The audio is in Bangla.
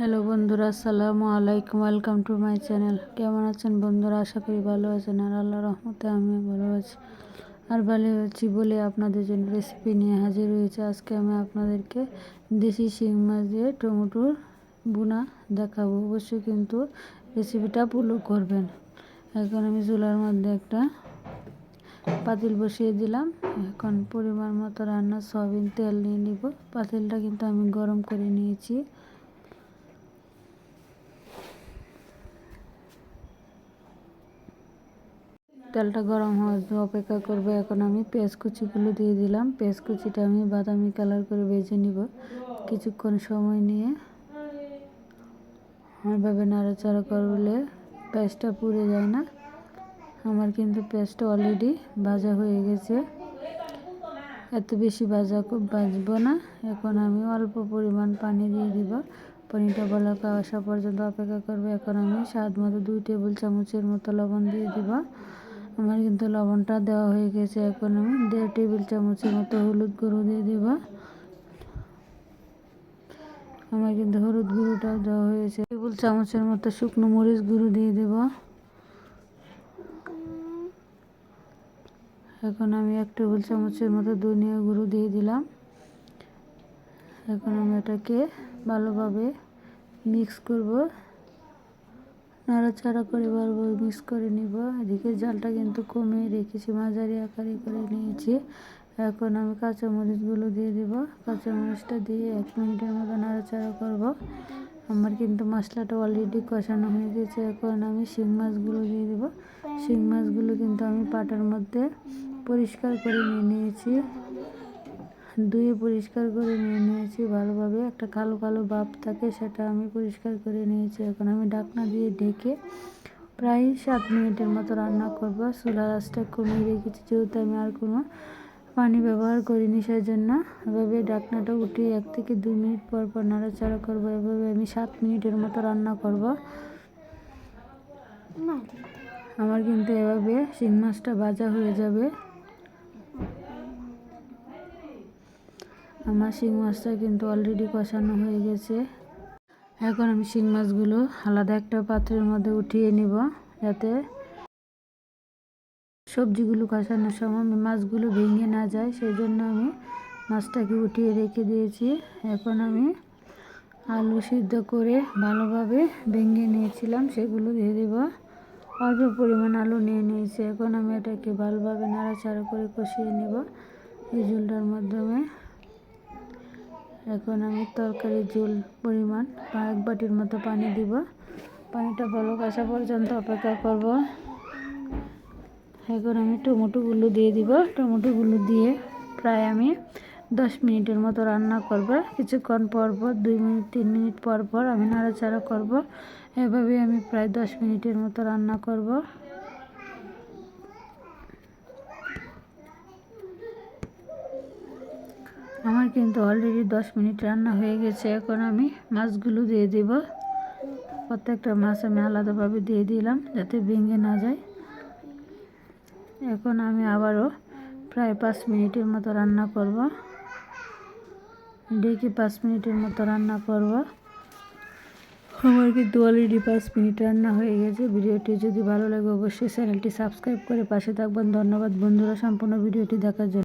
হ্যালো বন্ধুরা, আসসালামু আলাইকুম ওয়েলকাম টু মাই চ্যানেল কেমন আছেন বন্ধুরা? আশা করি ভালো আছেন আর আল্লাহ রহমতে আমি ভালো আছি। আর ভালো আছি বলে আপনাদের জন্য রেসিপি নিয়ে হাজির হয়েছে। আজকে আমি আপনাদেরকে দেশি শিং মাছ দিয়ে টমেটোর বুনা দেখাবো। অবশ্যই কিন্তু রেসিপিটা পুলো করবেন। এখন আমি চুলার মধ্যে একটা পাতিল বসিয়ে দিলাম। এখন পরিমাণ মতো রান্না, সয়াবিন তেল নিয়ে নিব। পাতিলটা কিন্তু আমি গরম করে নিয়েছি। তেলটা গরম হওয়ার অপেক্ষা করব। এখন আমি পেঁয়াজ কুচিগুলো দিয়ে দিলাম। পেঁয়াজ কুচিটা আমি বাদামি কালার করে ভেজে নিব। কিছুক্ষণ সময় নিয়ে এভাবে নাড়াচাড়া করলে পেঁয়াজটা পুড়ে যায় না। আমার কিন্তু পেঁয়াজটা অলরেডি ভাজা হয়ে গেছে। এত বেশি ভাজা ভাজবো না। এখন আমি অল্প পরিমাণ পানি দিয়ে দিব। পানিটা বলকা আসা পর্যন্ত অপেক্ষা করব। এখন আমি স্বাদ মতো দুই টেবিল চামচের মতো লবণ দিয়ে দিব। আমার কিন্তু লবণটা দেওয়া হয়ে গেছে। এখন আমি দেড় টেবিল চামচের মতো হলুদ গুঁড়ো দিয়ে দেব। আমার কিন্তু হলুদ গুঁড়োটাও দেওয়া হয়েছে। টেবিল চামচের মতো শুকনো মরিচ গুঁড়ো দিয়ে দেব। এখন আমি এক টেবিল চামচের মতো ধনিয়া গুঁড়ো দিয়ে দিলাম। এখন আমি এটাকে ভালোভাবে মিক্স করব। নাড়াচাড়া করে বারবার মিক্স করে নিব। এদিকে জালটা কিন্তু কমে রেখেছি, মাঝারি আকারে করে নিয়েছি। এখন আমি কাঁচামরিচগুলো দিয়ে দেব। কাঁচামরিচটা দিয়ে এক মিনিটের মতো নাড়াচাড়া করব। আমার কিন্তু মশলাটা অলরেডি কষানো হয়ে গেছে। এখন আমি শিং মাছগুলো দিয়ে দেব। শিং মাছগুলো কিন্তু আমি পাটার মধ্যে পরিষ্কার করে নিয়ে নিয়েছি। ধুয়ে পরিষ্কার করে নিয়ে নিয়েছি ভালোভাবে। একটা কালো কালো ভাব থাকে সেটা আমি পরিষ্কার করে নিয়েছি। এখন আমি ডাকনা দিয়ে ঢেকে প্রায় সাত মিনিটের মতো রান্না করব। চুলা রাসটা কমিয়ে রেখেছি যেহেতু আমি আর কোনো পানি ব্যবহার করিনি সেই জন্য এভাবে ডাকনাটা উঠিয়ে এক থেকে দুই মিনিট পর পর নাড়াচাড়া করব। এভাবে আমি সাত মিনিটের মতো রান্না করব। আমার কিন্তু এভাবে শিং মাছটা ভাজা হয়ে যাবে। আমার শিং মাছটা কিন্তু অলরেডি কষানো হয়ে গেছে। এখন আমি শিং মাছগুলো আলাদা একটা পাত্রের মধ্যে উঠিয়ে নিব, যাতে সবজিগুলো কষানোর সময় মাছগুলো ভেঙে না যায় সেই জন্য আমি মাছটাকে উঠিয়ে রেখে দিয়েছি। এখন আমি আলু সিদ্ধ করে ভালোভাবে ভেঙে নিয়েছিলাম, সেগুলো দিয়ে দেব। অল্প পরিমাণ আলু নিয়ে নিয়েছি, এখন আমি এটাকে ভালোভাবে নাড়াচাড়া করে কষিয়ে নেব এই ঝোলটার মাধ্যমে। এখন আমি তরকারির ঝোল পরিমাণ এক বাটির মতো পানি দিব। পানিটা ভালো আসা পর্যন্ত অপেক্ষা করব। এখন আমি টমেটোগুলো দিয়ে দিব। টমেটোগুলো দিয়ে প্রায় আমি দশ মিনিটের মতো রান্না করব। কিছুক্ষণ পর পর, দুই মিনিট, তিন মিনিট পর পর আমি নাড়াচাড়া করব। এভাবে আমি প্রায় দশ মিনিটের মতো রান্না করব। আমার কিন্তু অলরেডি দশ মিনিট রান্না হয়ে গেছে। এখন আমি মাছগুলো দিয়ে দেব। প্রত্যেকটা মাছ আমি আলাদাভাবে দিয়ে দিলাম যাতে ভেঙে না যায়। এখন আমি আবারও প্রায় পাঁচ মিনিটের মতো রান্না করব। ডেকে পাঁচ মিনিটের মতো রান্না করব। আমার কিন্তু অলরেডি পাঁচ মিনিট রান্না হয়ে গেছে। ভিডিওটি যদি ভালো লাগে অবশ্যই চ্যানেলটি সাবস্ক্রাইব করে পাশে থাকবেন। ধন্যবাদ বন্ধুরা সম্পূর্ণ ভিডিওটি দেখার জন্য।